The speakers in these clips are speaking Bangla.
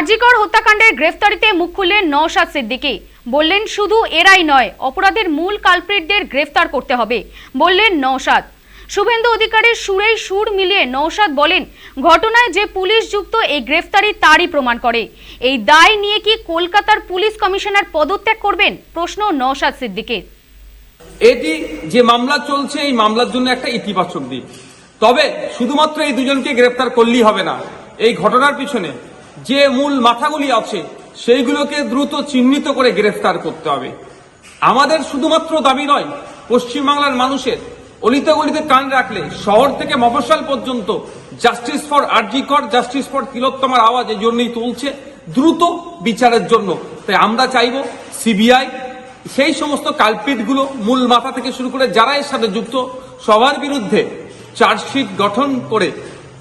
আরজিকর হত্যাকাণ্ডের গ্রেফতারিতে মুখ খুললেন নওশাদ সিদ্দিকী। বললেন, শুধু এরাই নয়, অপরাধের মূল কালপ্রিটদের গ্রেফতার করতে হবে। বললেন নওশাদ। শুভেন্দু অধিকারীর সুরেই সুর মিলিয়ে নওশাদ বলেন, ঘটনায় যে পুলিশ যুক্ত, এই গ্রেফতারি তারই প্রমাণ করে। এই দায় নিয়ে কি কলকাতার পুলিশ কমিশনার পদত্যাগ করবেন? প্রশ্ন নওশাদ সিদ্দিকীর এটি যে মামলা চলছে, এই মামলার জন্য একটা ইতিবাচক দিক। তবে শুধুমাত্র এই দুজনকে গ্রেপ্তার করলেই হবে না। এই ঘটনার পিছনে যে মূল মাথাগুলি আছে, সেইগুলোকে দ্রুত চিহ্নিত করে গ্রেফতার করতে হবে। আমাদের শুধুমাত্র দাবি নয়, পশ্চিমবাংলার মানুষের অলিতে গলিতে কান রাখলে শহর থেকে মফস্বল পর্যন্ত justice for RG Kar, justice for তিলোত্তমার আওয়াজ এই জন্যই তুলছে দ্রুত বিচারের জন্য। তাই আমরা চাইব সিবিআই সেই সমস্ত কালপিটগুলো মূল মাথা থেকে শুরু করে যারা এর সাথে যুক্ত, সবার বিরুদ্ধে চার্জশিট গঠন করে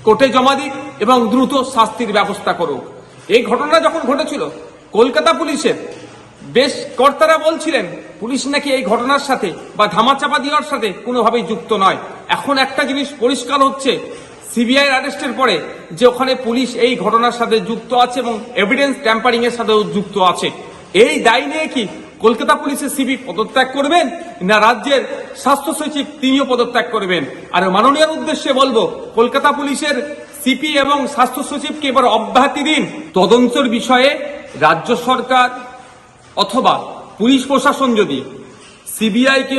কোর্টে জমা দিক এবং দ্রুত শাস্তির ব্যবস্থা করুক। এই ঘটনা যখন ঘটেছিল, কলকাতা পুলিশের বেশ কর্তারা বলছিলেন, পুলিশ নাকি এই ঘটনার সাথে বা ধামাচাপা দেওয়ার সাথে কোনোভাবেই যুক্ত নয়। এখন একটা জিনিস পরিষ্কার হচ্ছে সিবিআই অ্যারেস্টের পরে যে ওখানে পুলিশ এই ঘটনার সাথে যুক্ত আছে এবং এভিডেন্স ট্যাম্পারিং এর সাথেও যুক্ত আছে। এই দায় নিয়ে কি কলকাতা পুলিশের সিবি পদত্যাগ করবেন, না রাজ্যের স্বাস্থ্য সচিব তিনিও পদত্যাগ করবেন? আর মাননীয় উদ্দেশ্যে বলব, কলকাতা পুলিশের সিপি এবং স্বাস্থ্য সচিবকে এবার অব্যাহতি দিন তদন্তের বিষয়ে রাজ্য সরকার অথবা পুলিশ প্রশাসন যদি সিবিআই কে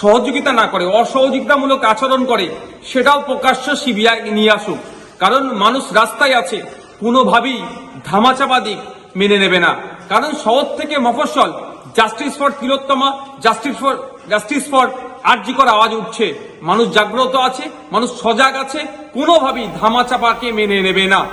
সহযোগিতা না করে, অসহযোগিতামূলক আচরণ করে, সেটাও প্রকাশ্য সিবিআই নিয়ে আসুক। কারণ মানুষ রাস্তায় আছে, কোনোভাবেই ধামাচাপা দিক মেনে নেবে না। কারণ শহর থেকে মফস্বল justice for Tilottama justice for justice for RG Kar আওয়াজ উঠছে। মানুষ জাগ্রত আছে মানুষ সজাগ আছে কোনোভাবেই ধামাচাপাকে মেনে নেবে না।